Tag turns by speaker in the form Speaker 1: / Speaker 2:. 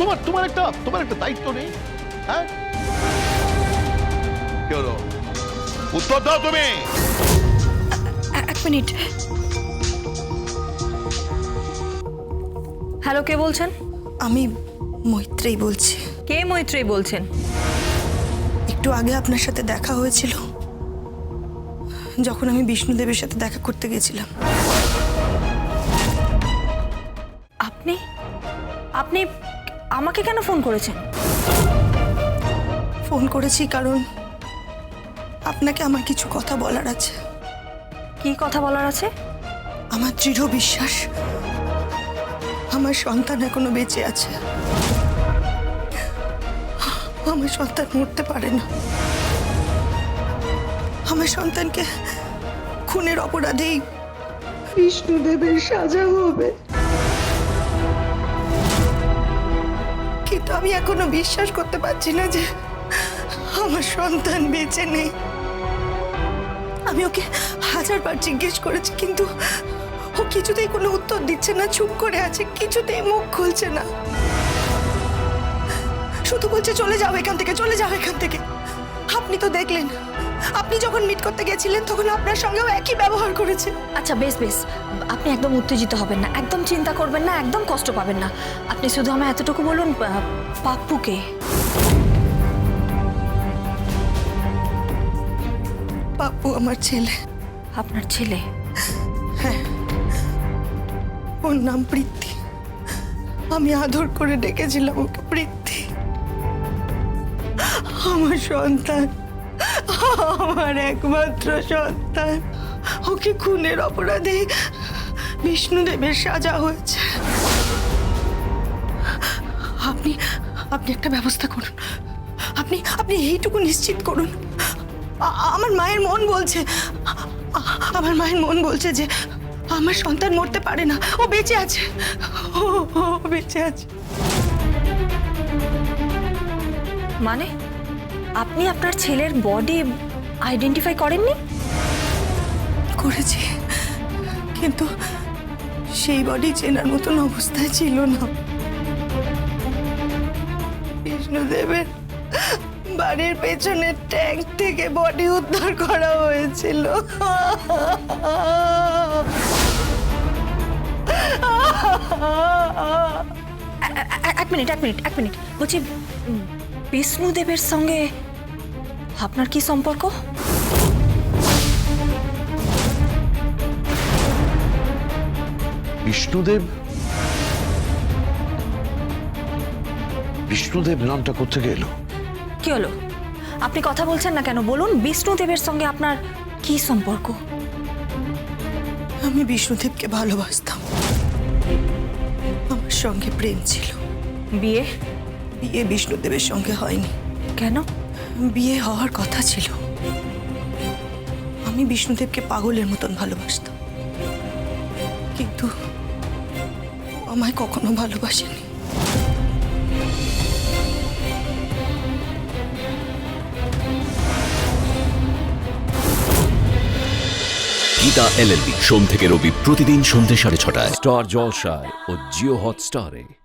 Speaker 1: তোমার তোমার একটা তোমার একটা দায়িত্ব নেই হ্যাঁ? কি হলো? উত্তর দাও তুমি।
Speaker 2: এক মিনিট। হ্যালো কে বলছেন?
Speaker 3: আমি মৈত্রেই বলছি।
Speaker 2: কে মৈত্রেই বলছেন?
Speaker 3: একটু আগে আপনার সাথে দেখা হয়েছিল। যখন আমি বিষ্ণুদেবের সাথে দেখা করতে গেছিলাম।
Speaker 2: আপনি? আপনি আমাকে কেন ফোন করেছেন?
Speaker 3: ফোন করেছি কারণ আপনাকে আমার কিছু কথা বলার আছে।
Speaker 2: কি কথা বলার আছে?
Speaker 3: আমার দৃঢ় বিশ্বাস আমার সন্তান এখনও বেঁচে আছে। আমার সন্তান মরতে পারে না। আমার সন্তানকে খুনের অপরাধেই বিষ্ণুদেবের সাজা হবে। আমি এখনও বিশ্বাস করতে পারছি না যে আমার সন্তান বেঁচে নেই। আমি ওকে হাজারবার জিজ্ঞেস করেছি, কিন্তু ও কিছুতেই কোনো উত্তর দিচ্ছে না, চুপ করে আছে, কিছুতেই মুখ খুলছে না। শুধু বলছে, চলে যাও এখান থেকে, চলে যাও এখান থেকে। আপনি তো দেখলেন। আপনি যখন মিট করতে গেছিলেন তখন আপনার সঙ্গেও একই ব্যবহার করেছে।
Speaker 2: আচ্ছা বেশ বেশ। আপনি একদম উত্তেজিত হবেন না একদম চিন্তা করবেন না একদম কষ্ট পাবেন না। আপনি শুধু আমায় এতটুকু বলুন পাপ্পুকে।
Speaker 3: পাপ্পু আমার ছেলে।
Speaker 2: আপনার ছেলে? হ্যাঁ।
Speaker 3: ওর নাম প্রীতি। আমি আদর করে ডেকেছিলাম ওকে প্রীতি। আমার সন্তান, আমার একমাত্র সন্তান। ওকে খুনের অপরাধে বিষ্ণুদেবের সাজা হয়েছে। আপনি আপনি একটা ব্যবস্থা করুন। আপনি আপনি এইটুকু নিশ্চিত করুন। আমার মায়ের মন বলছে আমার মায়ের মন বলছে যে আমার সন্তান মরতে পারে না। ও বেঁচে আছে। ও বেঁচে আছে।
Speaker 2: মানে? আপনি আপনার ছেলের বডি আইডেন্টিফাই করেননি?
Speaker 3: করেছি। কিন্তু সেই বডি চেনার মতন অবস্থায় ছিল না। বিষ্ণুদেবের বাড়ির পেছনের ট্যাঙ্ক থেকে বডি উদ্ধার করা হয়েছিল।
Speaker 2: এক মিনিট এক মিনিট এক মিনিট। বলছি বিষ্ণুদেবের সঙ্গে আপনার কি সম্পর্ক?
Speaker 4: বিষ্ণুদেব? বিষ্ণুদেব নামটা কোথেকে এলো?
Speaker 2: কি হলো? আপনি কথা বলছেন না কেন? বলুন বিষ্ণুদেবের সঙ্গে আপনার কি সম্পর্ক?
Speaker 3: আমি বিষ্ণুদেবকে ভালোবাসতাম। আমার সঙ্গে প্রেম ছিল।
Speaker 2: বিয়ে?
Speaker 3: বিয়ে বিষ্ণুদেবের সঙ্গে হয়নি।
Speaker 2: কেন?
Speaker 3: বিয়ে হওয়ার কথা ছিল। আমি বিষ্ণুদেবকে পাগলের মতন ভালোবাসতাম। কিন্তু আমায় কখনো ভালোবাসেনি।
Speaker 5: গীতা এলএলবি সোম থেকে রবি প্রতিদিন সন্ধ্যে সাড়ে ছটায়।
Speaker 6: স্টার জলসায় ও জিও হটস্টারে।